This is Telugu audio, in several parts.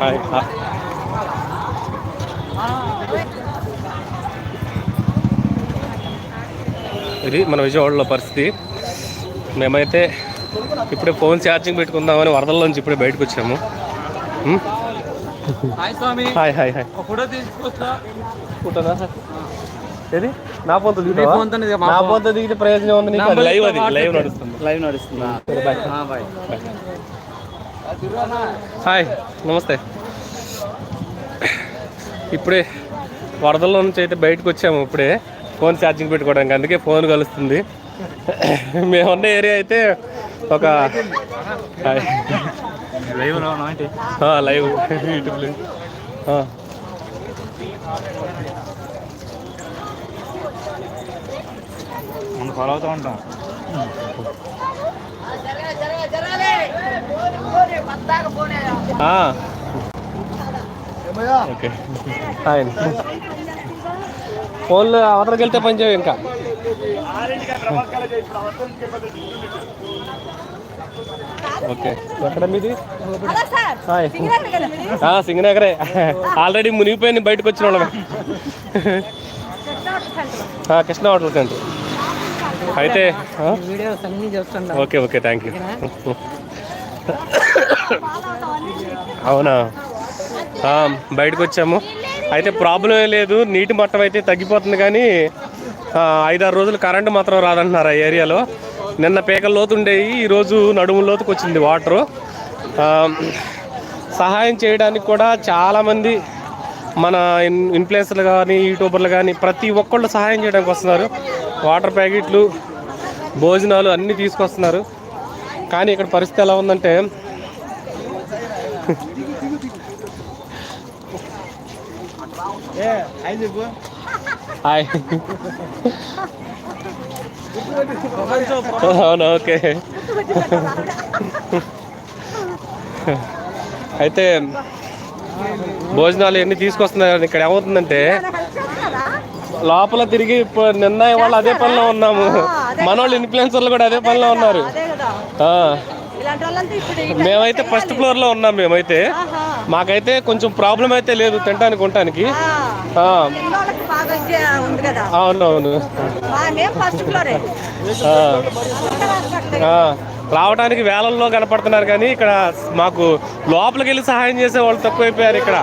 హాయ్. ఇది మన విజయవాడలో పరిస్థితి. మేమైతే ఇప్పుడే ఫోన్ ఛార్జింగ్ పెట్టుకుందామని వరదల్లోంచి ఇప్పుడే బయటకు వచ్చాము హాయ్ హాయ్ హాయ్ ఫోటో తీసుకొచ్చా ఫోటోనా? ఏది? నా దిగుతావా? మా నా ఫోన్. దిగితే ప్రయోజనం ఉంది నీకు లైవ్ అది. లైవ్ నడుస్తుంది. లైవ్ బాయ్ హాయ్ నమస్తే. ఇప్పుడే వరదల్లో నుంచి అయితే బయటకు వచ్చాము ఇప్పుడే. ఫోన్ ఛార్జింగ్ పెట్టుకోవడానికి అందుకే ఫోన్ కలుస్తుంది. మేమున్న ఏరియా అయితే ఒక హాయ్ లైవ్ లైవ్ యూట్యూబ్లో. మనం ఫాలో అవుతూ ఉంటాం. ఆ. ఓకే. ఫోన్లో అవతలకి వెళ్తే పని చేయవు ఇంకా. ఓకే. ఎక్కడ మీది? సింగనగరే. ఆల్రెడీ మునిగిపోయి బయటకు వచ్చిన వాళ్ళమే. కృష్ణ హోటల్ కంటే. అయితే వీడియోస్ అన్ని ఓకే ఓకే థ్యాంక్ యూ. అవునా? బయటకు వచ్చాము. అయితే ప్రాబ్లం ఏం లేదు నీటి మట్టం అయితే తగ్గిపోతుంది కానీ ఐదారు రోజులు కరెంటు మాత్రం రాదంటున్నారు ఆ ఏరియాలో. నిన్న పేకల లోతు ఉండేవి ఈరోజు నడుము లోతుకు వచ్చింది వాటరు. సహాయం చేయడానికి కూడా చాలామంది మన ఇన్ ఇన్ఫ్లుయెన్సర్లు కానీ యూట్యూబర్లు కానీ ప్రతి ఒక్కళ్ళు సహాయం చేయడానికి వస్తున్నారు. వాటర్ ప్యాకెట్లు భోజనాలు అన్నీ తీసుకొస్తున్నారు. కానీ ఇక్కడ పరిస్థితి ఎలా ఉందంటే హాయ్. అవును ఓకే. అయితే భోజనాలు ఎన్ని తీసుకొస్తున్నారు ఇక్కడ? ఏమవుతుందంటే లోపల తిరిగి ఇప్పుడు నిన్న వాళ్ళు అదే పనిలో ఉన్నాము. మనోళ్ళు ఇన్ఫ్లుయెన్సర్లు కూడా అదే పనిలో ఉన్నారు. మేమైతే ఫస్ట్ ఫ్లోర్లో ఉన్నాం మేమైతే. మాకైతే కొంచెం ప్రాబ్లం అయితే లేదు తినడానికి ఉండటానికి. అవునవును. రావడానికి వేలల్లో కనపడుతున్నారు కానీ ఇక్కడ మాకు లోపలికి వెళ్ళి సహాయం చేసే వాళ్ళు తక్కువైపోయారు ఇక్కడ.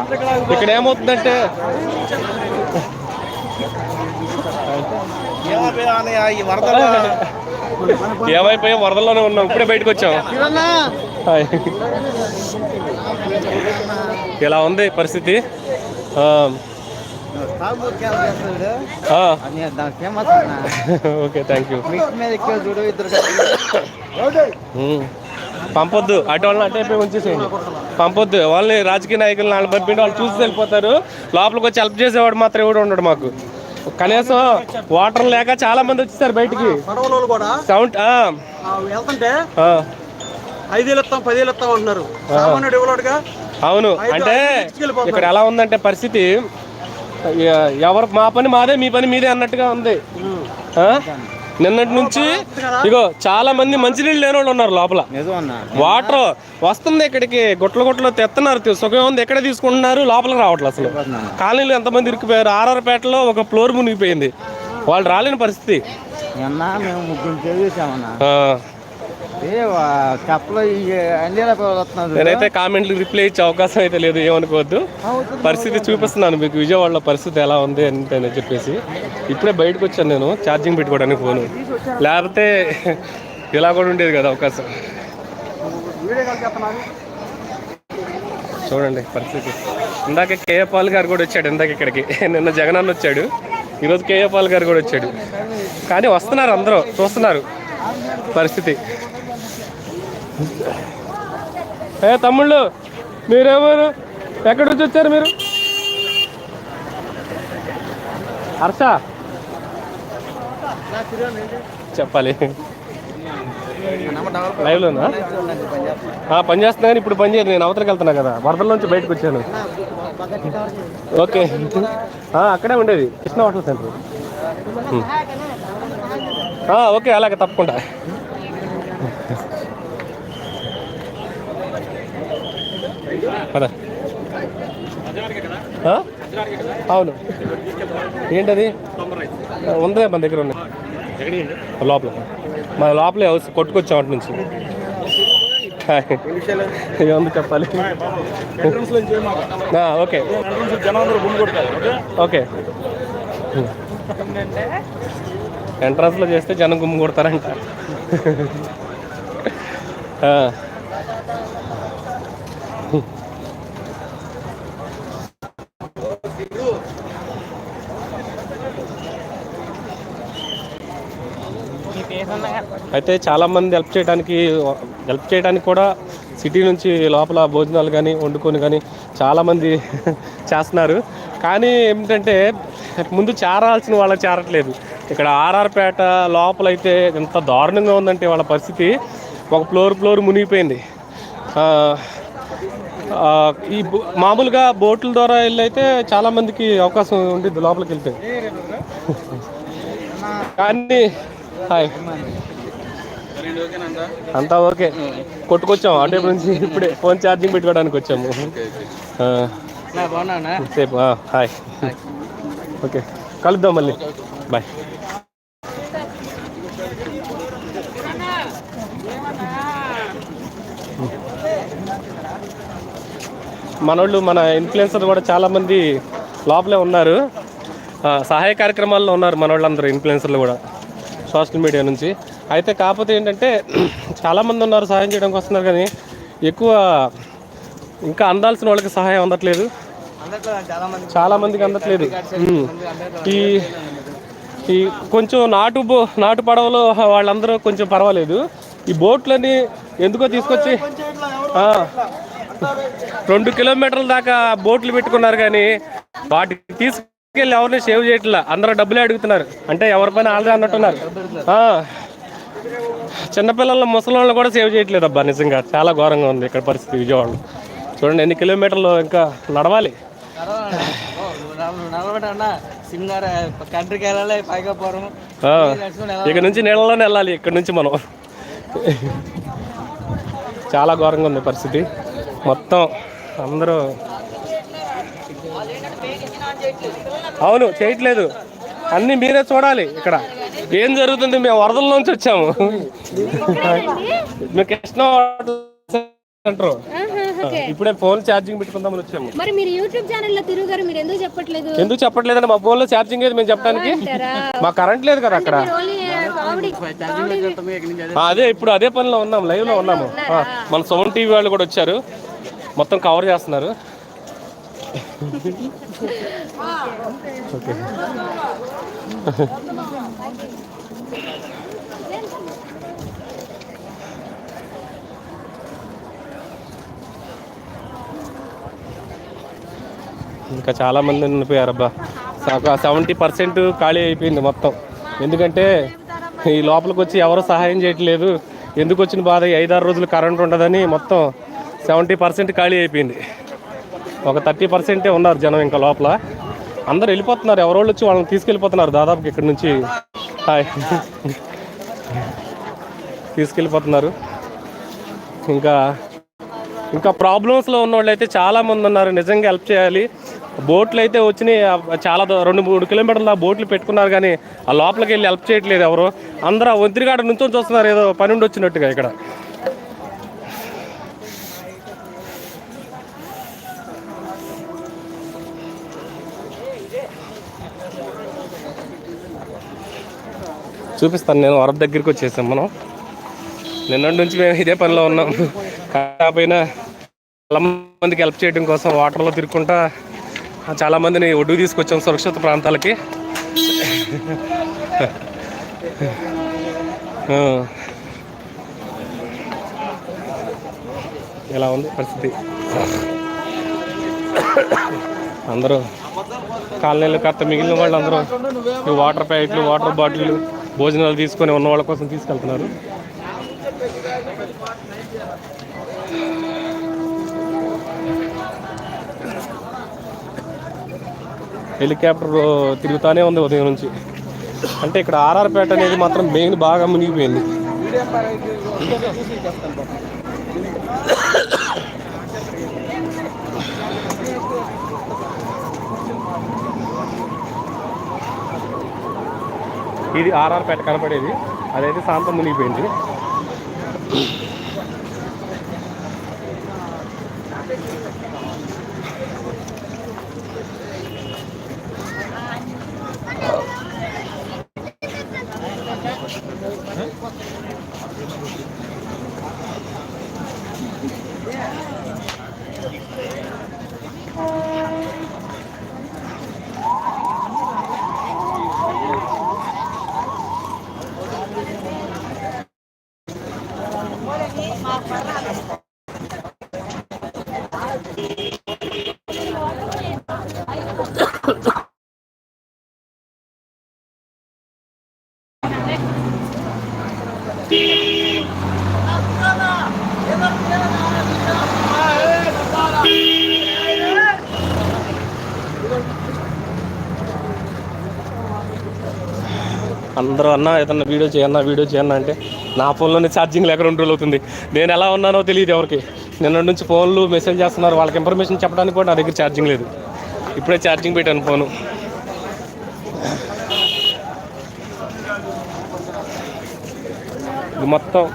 ఇక్కడ ఏమవుతుందంటే ఏమైపోయాం వరదల్లోనే ఉన్నాం ఇప్పుడే బయటకు వచ్చాం. ఇలా ఉంది పరిస్థితి. Okay thank you పంపొద్దు. అటు వాళ్ళని అటే ఉంచేసేయండి. పంపొద్దు. వాళ్ళని రాజకీయ నాయకులు వాళ్ళు పంపిండి వాళ్ళు చూసి వెళ్ళిపోతారు. లోపలికి వచ్చి హెల్ప్ చేసేవాడు మాత్రం ఎవడు ఉండడు మాకు. కనీసం వాటర్ లేక చాలా మంది వచ్చేసారు బయటికి. సౌండ్ వెళ్తుంటే ఐదేళ్ళు పదేళ్ళు అంటున్నారు. ఇవ్వలేడుగా? అవును. అంటే ఇక్కడ ఎలా ఉందంటే పరిస్థితి ఎవరు మా పని మాదే మీ పని మీదే అన్నట్టుగా ఉంది? నిన్నటి నుంచి ఇగో చాలా మంది మంచినీళ్ళు లేని వాళ్ళు ఉన్నారు లోపల. వాటర్ వస్తుంది ఇక్కడికి గుట్ల గుట్టలు తెస్తున్నారు సుఖం ఉంది. ఎక్కడ తీసుకుంటున్నారు? లోపలికి రావట్లేదు అసలు. కాలనీలో ఎంతమంది ఇరికిపోయారు? ఆర్ఆర్పేటలో ఒక ఫ్లోర్ మునిగిపోయింది. వాళ్ళు రాలేని పరిస్థితి. నిన్న మేము ముగ్గురు నేనైతే కామెంట్లు రిప్లై ఇచ్చే అవకాశం అయితే లేదు ఏమనుకోవద్దు. పరిస్థితి చూపిస్తున్నాను మీకు విజయవాడలో పరిస్థితి ఎలా ఉంది అని చెప్పేసి. ఇప్పుడే బయటకు వచ్చాను నేను ఛార్జింగ్ పెట్టుకోవడానికి ఫోను. లేకపోతే ఇలా కూడా ఉండేది కదా అవకాశం. చూడండి పరిస్థితి. ఇందాక కేఏ పాల్ గారు కూడా వచ్చాడు ఇందాక ఇక్కడికి. నిన్న జగనన్న వచ్చాడు ఈరోజు కేఏ పాల్ గారు కూడా వచ్చాడు. కానీ వస్తున్నారు అందరూ చూస్తున్నారు పరిస్థితి. ఏ తమ్ముళ్ళు మీరెవరు ఎక్కడి నుంచి వచ్చారు మీరు? హర్ష? చెప్పాలి. లైవ్లోనా పని చేస్తున్నా కానీ ఇప్పుడు పని చేయదు నేను అవతలకి వెళ్తున్నా కదా. వరదల నుంచి బయటకు వచ్చాను. ఓకే. అక్కడే ఉండేది. Krishna hotel centre. ఓకే అలాగే తప్పకుండా. పద. అవును. ఏంటది? ఉందా మన దగ్గర ఉంది లోపల. మన లోపలే హౌస్ కొట్టుకొచ్చాం అటు నుంచి. ఏముంది చెప్పాలి? ఓకే. ఓకే. ఎంట్రన్స్లో చేస్తే జనం గుమ్ము కొడతారంట. ఆ. అయితే చాలామంది హెల్ప్ చేయడానికి హెల్ప్ చేయడానికి కూడా సిటీ నుంచి లోపల భోజనాలు కానీ వండుకొని కానీ చాలామంది చేస్తున్నారు. కానీ ఏమిటంటే ముందు చేరాల్సిన వాళ్ళకి చేరట్లేదు. ఇక్కడ ఆర్ఆర్పేట లోపలైతే ఎంత దారుణంగా ఉందంటే వాళ్ళ పరిస్థితి ఒక ఫ్లోర్ ఫ్లోర్ మునిగిపోయింది. ఈ మామూలుగా బోట్ల ద్వారా వెళ్ళి అయితే చాలామందికి అవకాశం ఉండిద్ది లోపలికి వెళ్తే. కానీ హాయ్. అంతా ఓకే. కొట్టుకొచ్చాము అటే నుంచి ఇప్పుడే ఫోన్ ఛార్జింగ్ పెట్టుకోవడానికి వచ్చాము. సేపు హాయ్. ఓకే. కలుద్దాం మళ్ళీ. బాయ్. మనోళ్ళు మన ఇన్ఫ్లుయెన్సర్ కూడా చాలామంది లోపలే ఉన్నారు. సహాయ కార్యక్రమాల్లో ఉన్నారు మనోళ్ళందరూ ఇన్ఫ్లుయెన్సర్లు కూడా సోషల్ మీడియా నుంచి. అయితే కాకపోతే ఏంటంటే చాలామంది ఉన్నారు సహాయం చేయడానికి వస్తున్నారు కానీ ఎక్కువ ఇంకా అందాల్సిన వాళ్ళకి సహాయం అందట్లేదు. చాలామందికి అందట్లేదు. ఈ ఈ కొంచెం నాటు బో నాటు పడవలో వాళ్ళందరూ కొంచెం పర్వాలేదు. ఈ బోట్లని ఎందుకో తీసుకొచ్చి రెండు కిలోమీటర్ల దాకా బోట్లు పెట్టుకున్నారు కానీ వాటికి తీసుకెళ్ళి ఎవరిని సేవ్ చేయట్లా. అందరూ డబ్బులే అడుగుతున్నారు. అంటే ఎవరి పైన ఆల్రెడీ అన్నట్టున్నారు. చిన్నపిల్లల ముసలి కూడా సేవ్ చేయట్లేదు అబ్బా నిజంగా. చాలా ఘోరంగా ఉంది ఇక్కడ పరిస్థితి విజయవాడలో చూడండి ఎన్ని కిలోమీటర్లు ఇంకా నడవాలి? ఇక్కడ ఇక నుంచి నీళ్ళలోనే వెళ్ళాలి ఇక్కడ నుంచి మనం. చాలా ఘోరంగా ఉంది పరిస్థితి. మొత్తం అందరూ అవును చేయట్లేదు. అన్నీ మీరే చూడాలి ఇక్కడ. ఏం జరుగుతుంది? మేము వరదల్లోంచి వచ్చాము. మేము కృష్ణ అంటారు ఇప్పుడే ఫోన్ ఛార్జింగ్ పెట్టుకుందామని వచ్చాము. మరి మీరు యూట్యూబ్ ఛానల్లో తిరుగు గారు మీరు ఎందుకు చెప్పట్లేదు? ఎందుకు చెప్పట్లేదండి? మా ఫోన్లో ఛార్జింగ్ ఏది మేము చెప్పడానికి? మా కరెంట్ లేదు కదా అక్కడ. ఓన్లీ కామెడీ ఆ, అదే ఇప్పుడు అదే పనిలో ఉన్నాం లైవ్లో ఉన్నాము. మన సోన్ టీవీ వాళ్ళు కూడా వచ్చారు. మొత్తం కవర్ చేస్తున్నారు. ఓకే. ఇంకా చాలా మంది ఉండిపోయారు అబ్బా సెవెంటీ పర్సెంట్ ఖాళీ అయిపోయింది మొత్తం. ఎందుకంటే ఈ లోపలికి వచ్చి ఎవరు సహాయం చేయట్లేదు. ఎందుకు వచ్చిన బాధ? ఐదారు రోజులు కరెంట్ ఉండదని మొత్తం సెవెంటీ పర్సెంట్ ఖాళీ అయిపోయింది. ఒక థర్టీ పర్సెంటే ఉన్నారు జనం ఇంకా లోపల. అందరు వెళ్ళిపోతున్నారు ఎవరోళ్ళు వచ్చి వాళ్ళని తీసుకెళ్ళిపోతున్నారు దాదాపు ఇక్కడ నుంచి. హాయ్. తీసుకెళ్ళిపోతున్నారు. ఇంకా ఇంకా ప్రాబ్లమ్స్లో ఉన్న వాళ్ళు అయితే చాలామంది ఉన్నారు నిజంగా హెల్ప్ చేయాలి. బోట్లు అయితే వచ్చినాయి చాలా రెండు మూడు కిలోమీటర్ల బోట్లు పెట్టుకున్నారు కానీ ఆ లోపలికి వెళ్ళి హెల్ప్ చేయట్లేదు ఎవరు. అందరూ ఆ ఒంతిరిగాడ నుంచో చూస్తున్నారు ఏదో పని ఉండి వచ్చినట్టుగా ఇక్కడ. చూపిస్తాను నేను వరద దగ్గరికి వచ్చేసాం మనం. నిన్నటి నుంచి మేము ఇదే పనిలో ఉన్నాం. కాకపోయినా చాలా మందికి హెల్ప్ చేయడం కోసం వాటర్లో తిరుగుకుంటా చాలా మందిని ఒడ్డు తీసుకొచ్చాం సురక్షిత ప్రాంతాలకి. ఎలా ఇలా ఉంది పరిస్థితి? అందరూ కాలనీలు కాస్త మిగిలిన వాళ్ళు అందరూ ఈ వాటర్ ప్యాకెట్లు వాటర్ బాటిల్లు భోజనాలు తీసుకొని ఉన్న వాళ్ళ కోసం తీసుకెళ్తున్నారు. హెలికాప్టర్ తిరుగుతూనే ఉంది ఉదయం నుంచి. అంటే ఇక్కడ ఆర్ఆర్పేట అనేది మాత్రం మెయిన్ బాగా మునిగిపోయింది. ఇది ఆర్ఆర్ పేట కనపడేది. అదైతే శాంతం మునిగిపోయింది. అందరూ అన్న ఏదన్నా వీడియో చేయన్నా వీడియో చేయన్నా అంటే నా ఫోన్లోనే ఛార్జింగ్ లేక రెండు రోజులు అవుతుంది. నేను ఎలా ఉన్నానో తెలియదు ఎవరికి. నిన్న నుంచి ఫోన్లు మెసేజ్ చేస్తున్నారు. వాళ్ళకి ఇన్ఫర్మేషన్ చెప్పడానికి కూడా నా దగ్గర ఛార్జింగ్ లేదు. ఇప్పుడే ఛార్జింగ్ పెట్టాను ఫోను. ఇది మొత్తం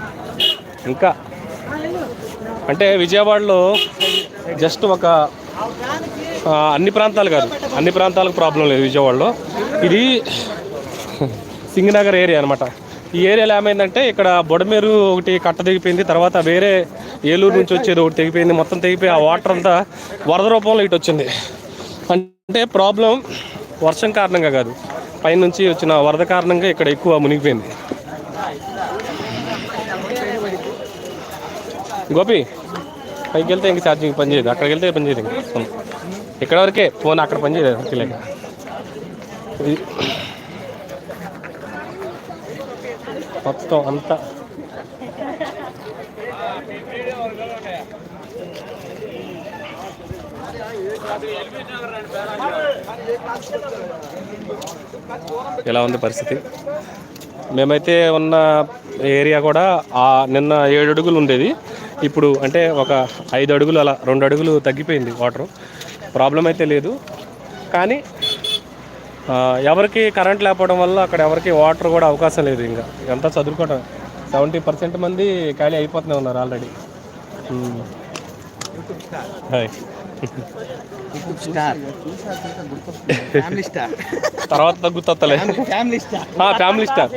ఇంకా అంటే విజయవాడలో జస్ట్ ఒక అన్ని ప్రాంతాలు కాదు అన్ని ప్రాంతాలకు ప్రాబ్లం లేదు విజయవాడలో. ఇది సింగనగర్ ఏరియా అనమాట ఈ ఏరియాలో ఏమైందంటే ఇక్కడ బొడమేరు ఒకటి కట్ట తెగిపోయింది తర్వాత వేరే ఏలూరు నుంచి వచ్చేది ఒకటి తెగిపోయింది మొత్తం తెగిపోయి ఆ వాటర్ అంతా వరద రూపంలో ఇటు వచ్చింది. అంటే ప్రాబ్లం వర్షం కారణంగా కాదు పైనుంచి వచ్చిన వరద కారణంగా ఇక్కడ ఎక్కువ మునిగిపోయింది. గోపి పైకి వెళ్తే ఇంక ఛార్జింగ్ పని చేయదు. అక్కడికి వెళ్తే పని చేయదు ఇంక. ఫోన్ ఇక్కడ వరకే ఫోన్ అక్కడ పని చేయదు అక్కడికి లేక. ఇది మొత్తం అంతా. ఎలా ఉంది పరిస్థితి? మేమైతే ఉన్న ఏరియా కూడా నిన్న ఏడు అడుగులు ఉండేది. ఇప్పుడు అంటే ఒక ఐదు అడుగులు అలా రెండు అడుగులు తగ్గిపోయింది వాటర్. ప్రాబ్లం అయితే లేదు. కానీ ఎవరికి కరెంట్ లేకపోవడం వల్ల అక్కడ ఎవరికి వాటర్ కూడా అవకాశం లేదు ఇంకా. ఎంత చదువుకోవడం సెవెంటీ పర్సెంట్ మంది ఖాళీ అయిపోతూనే ఉన్నారు ఆల్రెడీ. హాయ్. స్టార్. ఫ్యామిలీ స్టార్. తర్వాత తగ్గుతలే ఫ్యామిలీ స్టార్ ఫ్యామిలీ స్టార్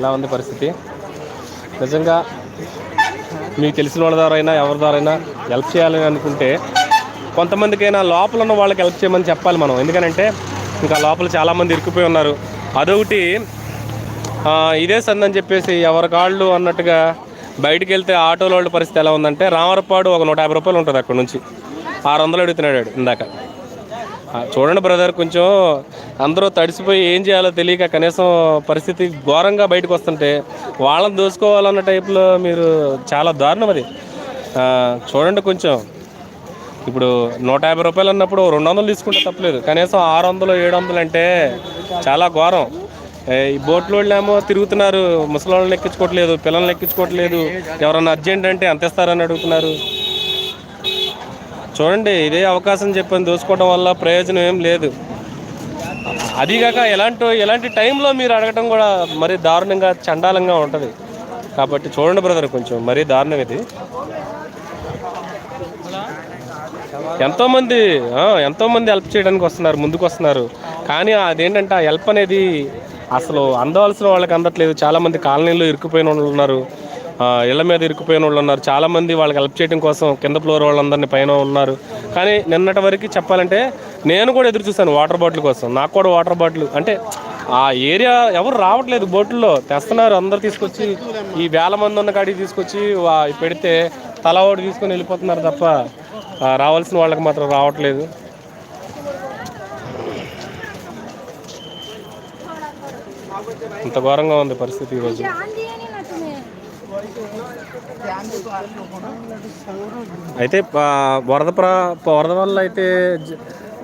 ఎలా ఉంది పరిస్థితి? నిజంగా మీకు తెలిసిన వాళ్ళ ద్వారా అయినా ఎవరి ద్వారా అయినా హెల్ప్ చేయాలని అనుకుంటే కొంతమందికైనా లోపల ఉన్న వాళ్ళకి హెల్ప్ చేయమని చెప్పాలి మనం. ఎందుకనంటే ఇంకా లోపల చాలామంది ఇరుక్కుపోయి ఉన్నారు. అదొకటి. ఇదే సందని చెప్పేసి ఎవరి కాళ్ళు అన్నట్టుగా బయటికి వెళ్తే ఆటోలో వాళ్ళ పరిస్థితి ఎలా ఉందంటే రామరపాడు ఒక నూట యాభై రూపాయలు ఉంటుంది అక్కడ నుంచి. ఆరు వందలు అడుగుతున్నాడు ఇందాక. చూడండి బ్రదర్ కొంచెం అందరూ తడిసిపోయి ఏం చేయాలో తెలియక కనీసం పరిస్థితి ఘోరంగా బయటకు వస్తుంటే వాళ్ళని దోసుకోవాలన్న టైప్లో మీరు చాలా దారుణం అది. చూడండి కొంచెం. ఇప్పుడు నూట యాభై రూపాయలు అన్నప్పుడు రెండు వందలు తీసుకుంటే తప్పలేదు. కనీసం ఆరు వందలు ఏడు వందలు అంటే చాలా ఘోరం. ఈ బోట్లో ఏమో తిరుగుతున్నారు ముసలి వాళ్ళని ఎక్కించుకోవట్లేదు పిల్లల్ని ఎక్కించుకోవట్లేదు. ఎవరన్నా అర్జెంట్ అంటే ఎంత ఇస్తారని అడుగుతున్నారు. చూడండి ఇదే అవకాశం చెప్పని దోసుకోవడం వల్ల ప్రయోజనం ఏం లేదు. అదిగాక ఎలాంటి ఎలాంటి టైంలో మీరు అడగటం కూడా మరీ దారుణంగా చండాలంగా ఉంటుంది. కాబట్టి చూడండి బ్రదర్ కొంచెం మరీ దారుణం ఇది. ఎంతోమంది ఎంతోమంది హెల్ప్ చేయడానికి వస్తున్నారు ముందుకు వస్తున్నారు. కానీ అదేంటంటే ఆ హెల్ప్ అనేది అసలు అందవలసిన వాళ్ళకి అందట్లేదు. చాలామంది కాలనీలో ఇరుక్కుపోయిన వాళ్ళు ఉన్నారు. ఇళ్ళ ఇళ్ళ మీద ఇరుక్కుపోయిన వాళ్ళు ఉన్నారు. చాలామంది వాళ్ళకి హెల్ప్ చేయడం కోసం కింద ఫ్లోర్ వాళ్ళందరినీ పైన ఉన్నారు. కానీ నిన్నటి వరకు చెప్పాలంటే నేను కూడా ఎదురు చూశాను వాటర్ బాటిల్ కోసం. నాకు కూడా వాటర్ బాటిల్ అంటే ఆ ఏరియా ఎవరు రావట్లేదు బోట్లో తెస్తున్నారు అందరు తీసుకొచ్చి ఈ వేల మంది ఉన్న కాడికి తీసుకొచ్చి పెడితే తల ఒకటి తీసుకొని వెళ్ళిపోతున్నారు తప్ప రావాల్సిన వాళ్ళకి మాత్రం రావట్లేదు. ఇంత ఘోరంగా ఉంది పరిస్థితి ఈరోజు. అయితే వరద ప్రా వరద వల్ల అయితే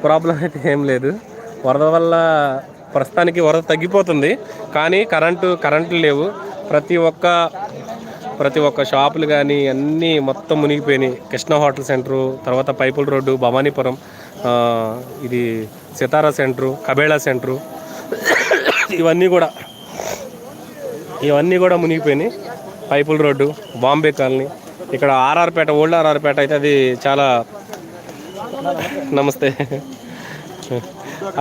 ప్రాబ్లం అయితే ఏం లేదు. వరద వల్ల ప్రస్తుతానికి వరద తగ్గిపోతుంది. కానీ కరెంటు కరెంటు లేవు. ప్రతి ఒక్క ప్రతి ఒక్క షాపులు కానీ అన్నీ మొత్తం మునిగిపోయినాయి. కృష్ణ హోటల్ సెంటరు తర్వాత పైపుల్ రోడ్డు భవానీపురం ఇది సితారా సెంటరు కబేళా సెంటరు. ఇవన్నీ కూడా ఇవన్నీ కూడా మునిగిపోయినాయి. Pipula road Bombay colony. ఇక్కడ ఆర్ఆర్పేట ఓల్డ్ ఆర్ఆర్పేట అయితే అది చాలా నమస్తే.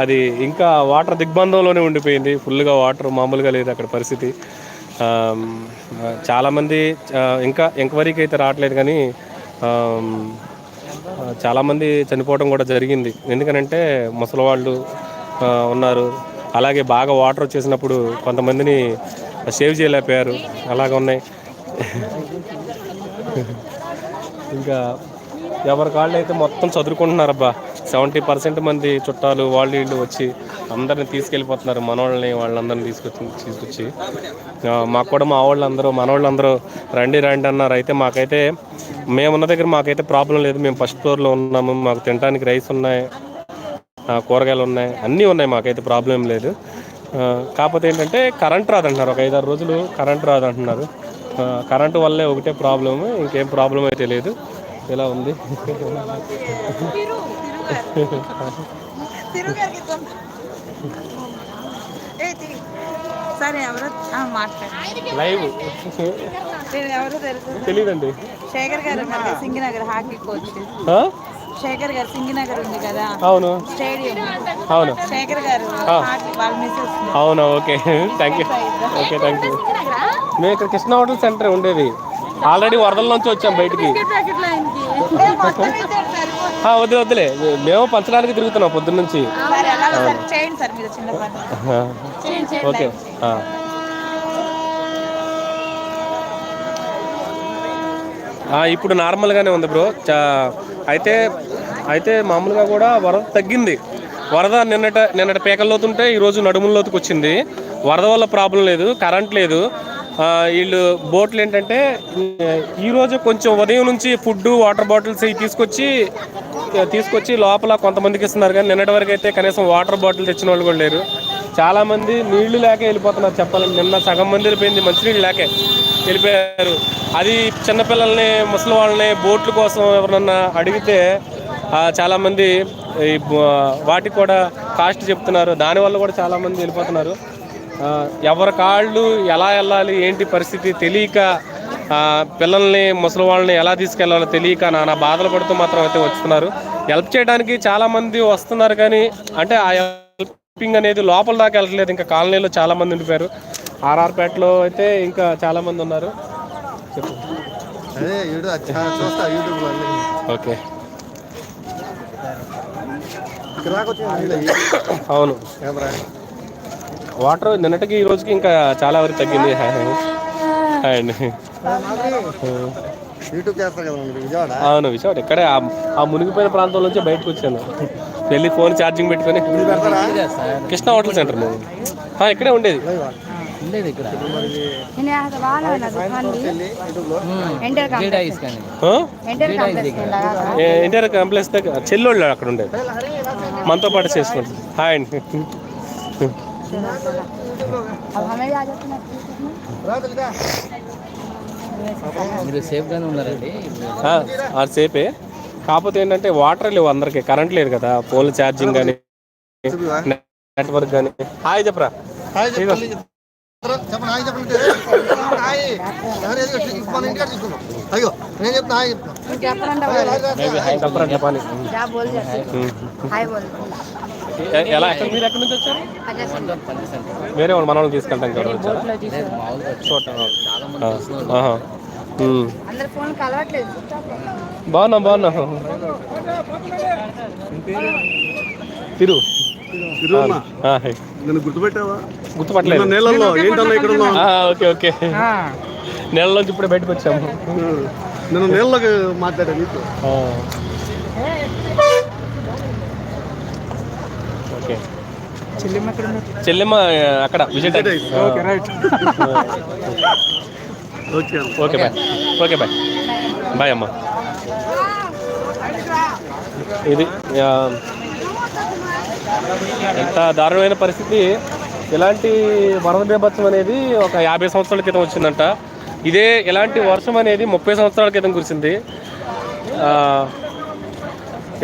అది ఇంకా వాటర్ దిగ్బంధంలోనే ఉండిపోయింది. ఫుల్గా వాటర్ మామూలుగా లేదు అక్కడ పరిస్థితి. చాలామంది ఇంకా ఎంక్వైరీకి అయితే రావట్లేదు కానీ చాలామంది చనిపోవడం కూడా జరిగింది. ఎందుకనంటే ముసలివాళ్ళు వాళ్ళు ఉన్నారు. అలాగే బాగా వాటర్ వచ్చేసినప్పుడు కొంతమందిని సేవ్ చేయలేకపోయారు అలాగ ఉన్నాయి. ఇంకా ఎవరి కాళ్ళు అయితే మొత్తం చదువుకుంటున్నారబ్బా సెవెంటీ పర్సెంట్ మంది చుట్టాలు వాళ్ళు వీళ్ళు వచ్చి అందరిని తీసుకెళ్ళిపోతున్నారు. మనోళ్ళని వాళ్ళందరిని తీసుకొచ్చి తీసుకొచ్చి. మాకు కూడా మా వాళ్ళందరూ మనోళ్ళందరూ రండి రండి అన్నారు. అయితే మాకైతే మేమున్న దగ్గర మాకైతే ప్రాబ్లం లేదు. మేము ఫస్ట్ ఫ్లోర్లో ఉన్నాము. మాకు తినడానికి రైస్ ఉన్నాయి కూరగాయలు ఉన్నాయి. అన్నీ ఉన్నాయి. మాకైతే ప్రాబ్లం లేదు. కాకపోతే ఏంటంటే కరెంట్ రాదంటున్నారు. ఒక ఐదారు రోజులు కరెంట్ రాదంటున్నారు. కరెంటు వల్లే ఒకటే ప్రాబ్లమ్. ఇంకేం ప్రాబ్లం అయితే లేదు. ఇలా ఉంది? లైవ్. నేను ఎవరో తెలుసు? తెలియదండి శేఖర్ గారు సింగినగర్ హాకీ కోచ్. ఆ? శేఖర్ గారు సింగినగర్ ఉంది కదా. అవును. స్టేడియం. అవును. శేఖర్ గారు అవునా? Okay. Thank you okay thank you మేము ఇక్కడ కృష్ణ హోటల్ సెంటర్ ఉండేది. ఆల్రెడీ వరదల్లోంచి వచ్చాం బయటికి. వద్దు వద్దులే మేము పంచడానికి తిరుగుతున్నాం పొద్దున్న నుంచి. మరి ఎలాగో సార్ చేయండి సార్ మీరు చిన్న పని ఆ, ఓకే ఆ. ఆ, ఇప్పుడు నార్మల్గానే ఉంది బ్రో. చా అయితే అయితే మామూలుగా కూడా వరద తగ్గింది. వరద నిన్నట నిన్నటి పేకల్లోతుంటే ఈరోజు నడుముల్లోతుకు వచ్చింది. వరద వల్ల ప్రాబ్లం లేదు కరెంట్ లేదు. వీళ్ళు బోట్లు ఏంటంటే ఈరోజు కొంచెం ఉదయం నుంచి ఫుడ్ వాటర్ బాటిల్స్ ఇవి తీసుకొచ్చి తీసుకొచ్చి లోపల కొంతమందికి ఇస్తున్నారు. కానీ నిన్నటి వరకు అయితే కనీసం వాటర్ బాటిల్ తెచ్చిన వాళ్ళు కూడా లేరు. చాలామంది నీళ్ళు లేక వెళ్ళిపోతున్నారు చెప్పాలంటే. నిన్న సగం మంది వెళ్ళిపోయింది మంచినీళ్ళు లేకే. వెళ్ళిపోయారు అది చిన్నపిల్లల్ని ముసలి వాళ్ళని బోట్ల కోసం ఎవరన్నా అడిగితే చాలామంది ఈ వాటికి కూడా కాస్ట్ చెప్తున్నారు. దానివల్ల కూడా చాలామంది వెళ్ళిపోతున్నారు. ఎవరి కాళ్ళు ఎలా వెళ్ళాలి ఏంటి పరిస్థితి తెలియక పిల్లల్ని ముసలి వాళ్ళని ఎలా తీసుకెళ్ళాలో తెలియక నానా బాధలు పడుతూ మాత్రం అయితే వస్తున్నారు హెల్ప్ చేయడానికి చాలామంది వస్తున్నారు కానీ అంటే ఆ హెల్పింగ్ అనేది లోపల దాకా వెళ్ళట్లేదు. ఇంకా కాలనీలో చాలామంది ఉండిపోయారు. ఆర్ఆర్పేటలో అయితే ఇంకా ఉన్నారు. యూట్యూబ్ చూస్తా యూట్యూబ్లో ఓకే. అవును. వాటర్ నిన్నటికి ఈ రోజుకి ఇంకా చాలా వరకు తగ్గింది. అండి విజయవాడ? అవును విశాఖ ఇక్కడే ఆ- ఆ మునిగిపోయిన ప్రాంతం నుంచి బయటకు వచ్చాను. వెళ్ళి ఫోన్ ఛార్జింగ్ పెట్టుకొని. కృష్ణ హోటల్ సెంటర్ మేము ఆ, ఇక్కడే ఉండేది. ఎన్టీఆర్ కాంప్లెక్స్ దగ్గర. చెల్లోళ్ళు అక్కడ ఉండేది. మనతో పాటు చేసుకుంటాం హాయ్ అండి. మీరు సేఫ్ గానే ఉన్నారండి సేపే. కాకపోతే ఏంటంటే వాటర్ లేవు అందరికి కరెంట్ లేదు కదా ఫోన్ ఛార్జింగ్ కానీ నెట్వర్క్ కానీ హాయ్ చెప్పరా? అయ్యో నేను చెప్తున్నా చెప్పరా చెప్పాలి. ఎలా? ఎక్కడ మీరు ఎక్కడి నుంచి వచ్చారు? వేరే వాళ్ళు మన వాళ్ళు తీసుకెళ్తాం కదా వచ్చారా బాగున్నాం బాగున్నాం. తిరు. గుర్తుపెట్టావా? గుర్తుపట్టలేదు. నేలల్లో ఏంటన్నా ఇక్కడ ఓకే ఓకే. నెలలోంచి ఇప్పుడే బయటకు వచ్చాము. నేను నేలలోకి మాట్లాడా నీతో ఆ. ఓకే. చెల్లెమ్మ అక్కడ Vijay okay right. Okay. Okay bye. Okay bye. Bye అమ్మ. ఇది ఎంత దారుణమైన పరిస్థితి. ఇలాంటి వరద బీభత్సం అనేది ఒక యాభై సంవత్సరాల క్రితం వచ్చిందంట. ఇదే ఇలాంటి వర్షం అనేది ముప్పై సంవత్సరాల క్రితం కురిసింది.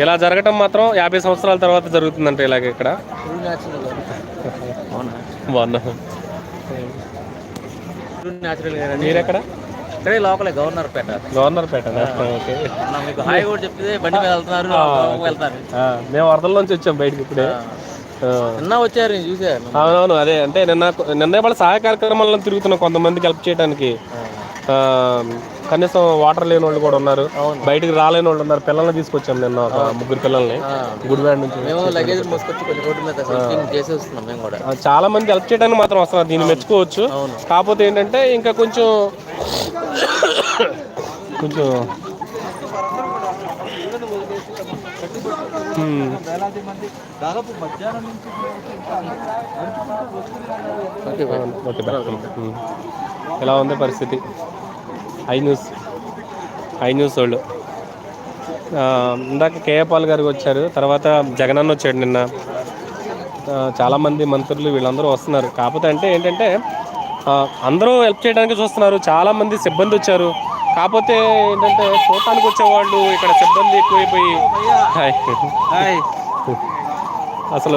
ఇలా జరగటం మాత్రం యాభై సంవత్సరాల తర్వాత జరుగుతుందంట ఇలాగ ఇక్కడ. బాగున్నా. మీరెక్కడ? ఇక్కడే లోకలే Governorpet. Governorpet okay మీకు హాయ్ కూడా చెప్తే బండి మీద వెళ్తున్నారు వెళ్తారు. మేము వరదల్లోంచి వచ్చాం బయటకి ఇప్పుడే. నిన్న వచ్చారు చూసాను అవునవును అదే అంటే నిన్న నిన్న వాళ్ళ సహాయ కార్యక్రమాల్లో తిరుగుతున్నాం కొంతమందికి హెల్ప్ చేయడానికి ఆ, కనీసం వాటర్ లేని వాళ్ళు కూడా ఉన్నారు. బయటికి రాలేని వాళ్ళు ఉన్నారు. పిల్లల్ని తీసుకొచ్చాం నిన్న ఒక ముగ్గురు పిల్లల్ని. గుడివాడ నుంచి మేము లగేజ్ మోసుకొచ్చి కొంచెం రోడ్డు మీద సెట్టింగ్ చేసి వస్తున్నాం మేము కూడా. ఆ, చాలా మంది హెల్ప్ చేయడానికి మాత్రం వస్తున్నారు. దీన్ని మెచ్చుకోవచ్చు. కాకపోతే ఏంటంటే ఇంకా కొంచెం కొంచెం. ఎలా ఉంది పరిస్థితి? ఐ న్యూస్ ఐ న్యూస్ వాళ్ళు. ఇందాక కేఏ పాల్ గారు వచ్చారు తర్వాత జగనన్న వచ్చాడు నిన్న. చాలామంది మంత్రులు వీళ్ళందరూ వస్తున్నారు. కాకపోతే అంటే ఏంటంటే అందరూ హెల్ప్ చేయడానికి చూస్తున్నారు. చాలామంది సిబ్బంది వచ్చారు. కాకపోతే ఏంటంటే చూడటానికి వచ్చేవాళ్ళు ఇక్కడ సిబ్బంది ఎక్కువైపోయి. అసలు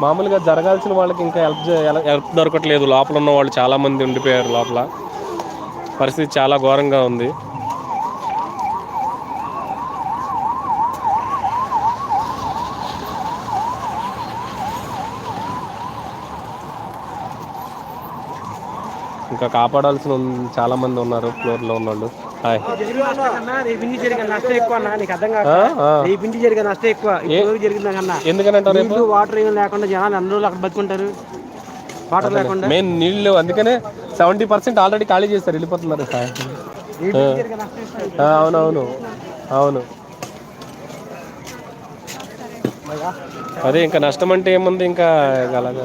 మామూలుగా జరగాల్సిన వాళ్ళకి ఇంకా హెల్ప్- హెల్ప్ దొరకట్లేదు. లోపల ఉన్న వాళ్ళు చాలామంది ఉండిపోయారు లోపల. పరిస్థితి చాలా ఘోరంగా ఉంది. ఇంకా కాపాడాల్సిన చాలా మంది ఉన్నారు కన్నా ఎందుకనంటారు రేపు? నీళ్ళు వాటర్ ఏం లేకుండా జనాలు అక్కడ బతుకుంటారు. వాటర్ లేకుండా. మెయిన్ నీళ్ళు అందుకనే సెవెంటీ పర్సెంట్ ఆల్రెడీ ఖాళీ చేస్తారు వెళ్ళిపోతున్నారు. ఆ, అవునవును. అవును. అదే ఇంకా నష్టం అంటే ఏముంది? ఇంకా అలాగా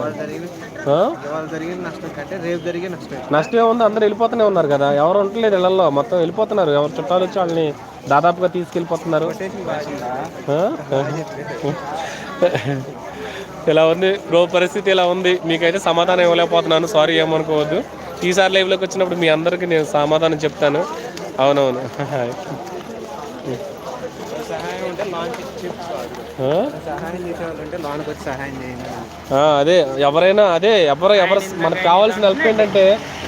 నష్టం ఏముంది? అందరూ వెళ్ళిపోతూనే ఉన్నారు కదా. ఎవరు ఉండట్లేదు ఇళ్ళలో. మొత్తం వెళ్ళిపోతున్నారు. ఎవరు చుట్టాలు వచ్చి వాళ్ళని దాదాపుగా తీసుకెళ్ళిపోతున్నారు? ఇలా ఉంది? రో పరిస్థితి ఇలా ఉంది? మీకైతే సమాధానం ఇవ్వలేకపోతున్నాను. సారీ ఏమనుకోవద్దు. ఈసారి లైవ్లోకి వచ్చినప్పుడు మీ అందరికీ నేను సమాధానం చెప్తాను. అవునవును. అదే ఎవరైనా అదే ఎవరు ఎవరు మనకు కావాల్సిన హెల్ప్ ఏంటంటే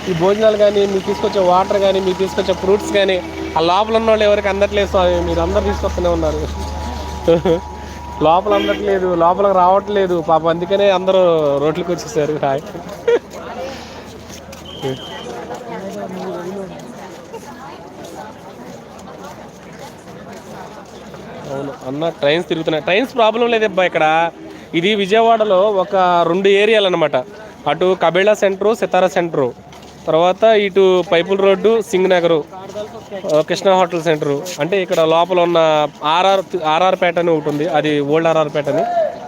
ఈ భోజనాలు కానీ మీకు తీసుకొచ్చే వాటర్ కానీ మీకు తీసుకొచ్చే ఫ్రూట్స్ కానీ ఆ లోపల ఉన్న వాళ్ళు ఎవరికి అందట్లేదు స్వామి మీరు అందరు తీసుకొస్తూనే ఉన్నారు. లోపల అందట్లేదు లోపలికి రావట్లేదు పాపం అందుకనే అందరూ రోడ్లకు వచ్చేసారు. హాయ్. అవును. అన్న ట్రైన్స్ తిరుగుతున్నాయి. ట్రైన్స్ ప్రాబ్లం లేదబ్బా ఇక్కడ. ఇది విజయవాడలో ఒక రెండు ఏరియాలు అనమాట అటు కబేళా సెంటరు సితారా సెంటరు. తర్వాత ఇటు Pipula road Singh Nagar Krishna hotel centre. అంటే ఇక్కడ లోపల ఉన్న ఆర్ఆర్ ఆర్ఆర్ పేట అని ఒకటి ఉంది. అది ఓల్డ్ ఆర్ఆర్ పేట అని.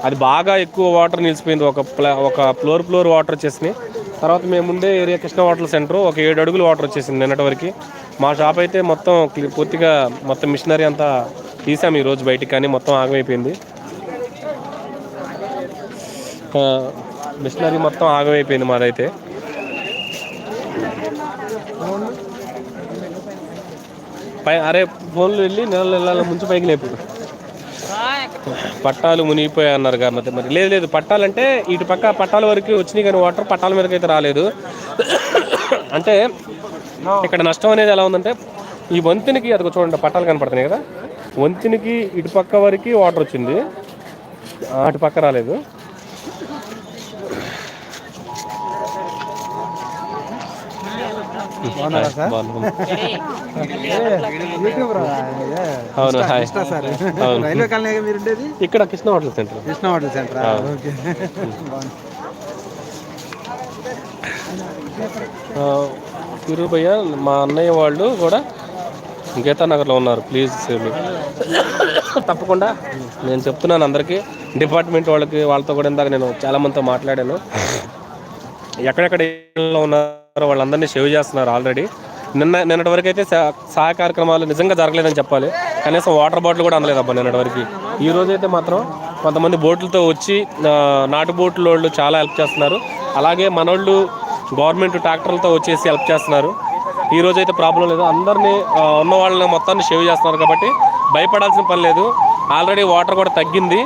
అది బాగా ఎక్కువ వాటర్ నిలిచిపోయింది. ఒక ప్లా ఒక ఫ్లోర్ ఫ్లోర్ వాటర్ వచ్చేసినాయి. తర్వాత మేముండే ఏరియా కృష్ణ వాటర్ సెంటర్. ఒక ఏడు అడుగులు వాటర్ వచ్చేసింది నిన్నటి వరకు. మా షాప్ అయితే మొత్తం పూర్తిగా మొత్తం మిషనరీ అంతా తీసాం ఈ రోజు బయటికి కానీ మొత్తం ఆగమైపోయింది. మిషనరీ మొత్తం ఆగమైపోయింది మాదైతే. పై అరే ఫోన్లు వెళ్ళి నెలలు నెలల ముంచి పైకి లేపు. పట్టాలు మునిగిపోయాయి అన్నారు కాబట్టి మరి లేదు లేదు. పట్టాలంటే ఇటు పక్క పట్టాల వరకు వచ్చినాయి కానీ వాటర్ పట్టాల మీదకి అయితే రాలేదు. అంటే ఇక్కడ నష్టం అనేది ఎలా ఉందంటే ఈ వంతెనకి అది చూడండి పట్టాలు కనపడుతున్నాయి కదా. వంతెనకి ఇటు పక్క వరకు వాటర్ వచ్చింది. అటు పక్క రాలేదు. అవును హాయ్ అవును. రైల్వే కాలనీ మీరు ఉండేది ఇక్కడ Krishna hotel centre. Krishna hotel centre? Okay. తిరుగు భయ్య మా అన్నయ్య వాళ్ళు కూడా గీతా నగర్లో ఉన్నారు. ప్లీజ్ సేవ్ మీ తప్పకుండా. నేను చెప్తున్నాను అందరికీ. డిపార్ట్మెంట్ వాళ్ళకి వాళ్ళతో కూడా ఇందాక నేను చాలా మందితో మాట్లాడాను. ఎక్కడెక్కడ ఉన్నారో? వాళ్ళందరినీ సేవ్ చేస్తున్నారు ఆల్రెడీ. నిన్న నిన్నటి వరకు అయితే సహ- సహాయ కార్యక్రమాలు నిజంగా జరగలేదని చెప్పాలి. కనీసం వాటర్ బాటిల్ కూడా అందలేదు అబ్బా నిన్నటి వరకు. ఈ రోజు అయితే మాత్రం కొంతమంది బోట్లతో వచ్చి నాటు బోట్ల వాళ్ళు చాలా హెల్ప్ చేస్తున్నారు. అలాగే మనోళ్ళు గవర్నమెంట్ ట్రాక్టర్లతో వచ్చేసి హెల్ప్ చేస్తున్నారు. ఈ రోజు అయితే ప్రాబ్లం లేదు. అందరినీ ఉన్న వాళ్ళని మొత్తాన్ని సేవ్ చేస్తున్నారు కాబట్టి భయపడాల్సిన పని లేదు. ఆల్రెడీ వాటర్ కూడా తగ్గింది.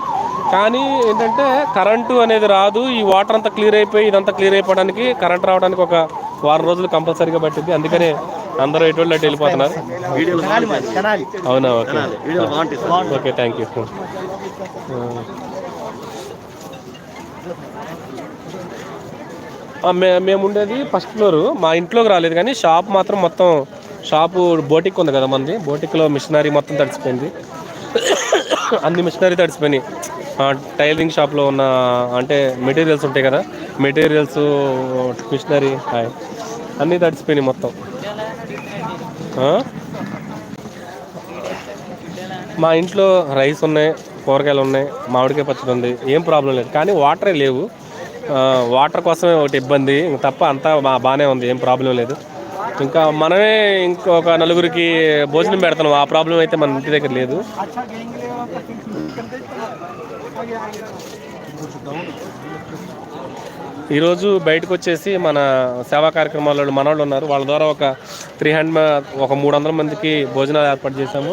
కానీ ఏంటంటే కరెంటు అనేది రాదు. ఈ వాటర్ అంతా క్లియర్ అయిపోయి ఇదంతా క్లియర్ అయిపోవడానికి కరెంట్ రావడానికి ఒక వారం రోజులు కంపల్సరీగా పట్టింది అందుకనే అందరూ ఎటువంటి అటు వెళ్ళిపోతున్నారు. అవునా? ఓకే. Okay thank you. మే మేము ఉండేది ఫస్ట్ ఫ్లోర్. మా ఇంట్లోకి రాలేదు కానీ షాప్ మాత్రం మొత్తం షాపు బోటిక్ ఉంది కదా మంది బోటిక్లో మిషనరీ మొత్తం తడిసిపోయింది. అన్ని మిషనరీ తడిసిపోయినాయి. టైలరింగ్ షాప్లో ఉన్న అంటే మెటీరియల్స్ ఉంటాయి కదా. Materials machinery hi. అన్నీ తడిసిపోయినాయి మొత్తం. మా ఇంట్లో రైస్ ఉన్నాయి కూరగాయలు ఉన్నాయి మామిడికాయ పచ్చడి ఉంది ఏం ప్రాబ్లం లేదు. కానీ వాటరే లేవు. వాటర్ కోసమే ఒకటి ఇబ్బంది. ఇంక తప్ప అంతా బాగానే ఉంది ఏం ప్రాబ్లం లేదు. ఇంకా మనమే ఇంకొక నలుగురికి భోజనం పెడతాం. ఆ ప్రాబ్లం అయితే మన ఇంటి దగ్గర లేదు. ఈరోజు బయటకు వచ్చేసి మన సేవా కార్యక్రమాల్లో మనవాళ్ళు ఉన్నారు. వాళ్ళ ద్వారా ఒక త్రీ హండ్రెడ్ ఒక మూడు వందల మందికి భోజనాలు ఏర్పాటు చేశాము.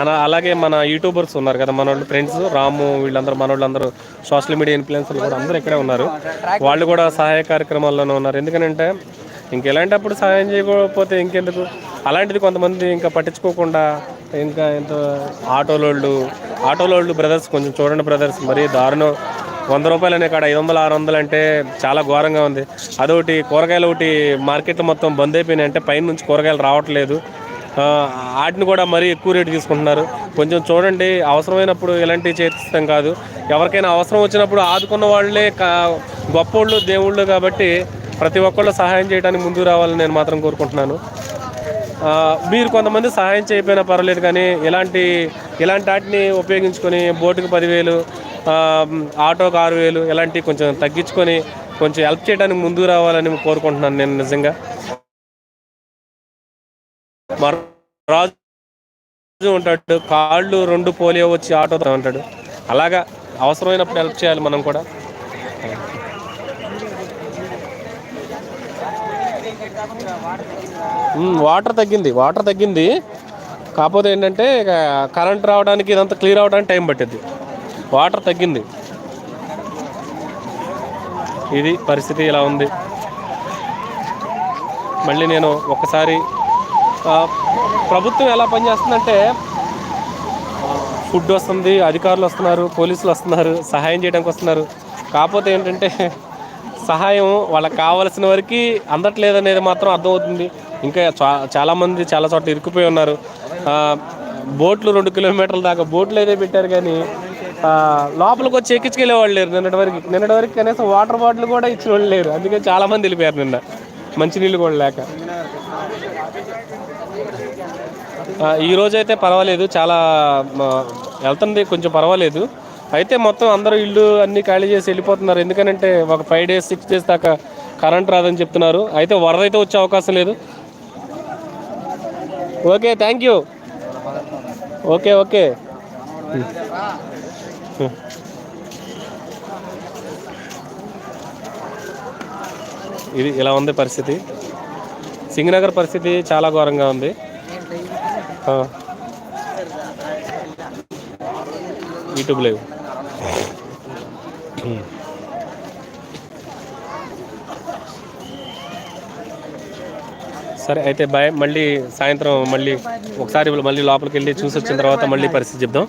అలా అలాగే మన యూట్యూబర్స్ ఉన్నారు కదా మన వాళ్ళు ఫ్రెండ్స్ రాము వీళ్ళందరూ మన వాళ్ళందరూ సోషల్ మీడియా ఇన్ఫ్లుయెన్సర్లు కూడా అందరూ ఇక్కడే ఉన్నారు. వాళ్ళు కూడా సహాయ కార్యక్రమాల్లోనే ఉన్నారు. ఎందుకంటే ఇంకెలాంటప్పుడు సహాయం చేయకపోతే ఇంకెందుకు? అలాంటిది కొంతమంది ఇంకా పట్టించుకోకుండా ఇంకా ఎంత ఆటోలోళ్ళు ఆటోలోళ్ళు బ్రదర్స్ కొంచెం చూడండి బ్రదర్స్ మరీ దారుణం. వంద రూపాయలు అనే కాడ ఐదు వందలు ఆరు వందలు అంటే చాలా ఘోరంగా ఉంది. అదొకటి కూరగాయలు ఒకటి మార్కెట్లు మొత్తం బంద్ అయిపోయినాయి అంటే పైన నుంచి కూరగాయలు రావట్లేదు. వాటిని కూడా మరీ ఎక్కువ రేటు తీసుకుంటున్నారు. కొంచెం చూడండి అవసరమైనప్పుడు ఇలాంటివి చేతిస్తాం కాదు. ఎవరికైనా అవసరం వచ్చినప్పుడు ఆదుకున్న వాళ్ళే కా గొప్పోళ్ళు దేవుళ్ళు కాబట్టి ప్రతి ఒక్కళ్ళు సహాయం చేయడానికి ముందుకు రావాలని నేను మాత్రం కోరుకుంటున్నాను. మీరు కొంతమంది సహాయం చేయకపోయినా పర్వాలేదు కానీ ఇలాంటి ఇలాంటి వాటిని ఉపయోగించుకొని బోటుకు పదివేలు ఆటోకు ఆరు వేలు ఇలాంటివి కొంచెం తగ్గించుకొని కొంచెం హెల్ప్ చేయడానికి ముందుకు రావాలని కోరుకుంటున్నాను నేను నిజంగా. రాజు ఉంటాడు కాళ్ళు రెండు పోలియో వచ్చి ఆటో ఉంటాడు. అలాగా అవసరమైనప్పుడు హెల్ప్ చేయాలి మనం కూడా. వాటర్ తగ్గింది వాటర్ తగ్గింది. కాకపోతే ఏంటంటే ఇక కరెంట్ రావడానికి ఇదంతా క్లియర్ అవడానికి టైం పట్టింది వాటర్ తగ్గింది. ఇది పరిస్థితి ఇలా ఉంది. మళ్ళీ నేను ఒకసారి ప్రభుత్వం ఎలా పనిచేస్తుందంటే ఫుడ్ వస్తుంది అధికారులు వస్తున్నారు పోలీసులు వస్తున్నారు సహాయం చేయడానికి వస్తున్నారు. కాకపోతే ఏంటంటే సహాయం వాళ్ళకి కావాల్సిన వరకు అందట్లేదనేది మాత్రం అర్థమవుతుంది. ఇంకా చా- చాలామంది చాలా చోట్ల ఇరుక్కుపోయి ఉన్నారు. బోట్లు రెండు కిలోమీటర్ల దాకా బోట్లు అయితే పెట్టారు కానీ లోపలికి వచ్చి ఎక్కించుకెళ్ళే వాళ్ళు లేరు నిన్నటి వరకు. నిన్నటి వరకు కనీసం వాటర్ బాటిల్ కూడా ఇచ్చిన వాళ్ళు లేరు. అందుకే చాలామంది వెళ్ళిపోయారు నిన్న. మంచినీళ్ళు కూడా లేక. ఈరోజైతే అయితే పర్వాలేదు. చాలా వెళ్తుంది. కొంచెం పర్వాలేదు. అయితే మొత్తం అందరూ ఇల్లు అన్ని ఖాళీ చేసి వెళ్ళిపోతున్నారు. ఎందుకంటే ఒక ఫైవ్ డేస్ సిక్స్ డేస్ దాకా కరెంట్ రాదని చెప్తున్నారు. అయితే వరద అయితే వచ్చే అవకాశం లేదు. Okay thank you okay okay. ఇది ఇలా ఉంది పరిస్థితి. సింగనగర్ పరిస్థితి చాలా ఘోరంగా ఉంది. యూట్యూబ్ లేవు. సరే అయితే బాయ్. మళ్ళీ సాయంత్రం మళ్ళీ ఒకసారి మళ్ళీ లోపలికి వెళ్ళి చూసి వచ్చిన తర్వాత మళ్ళీ పరిస్థితి చెప్దాం.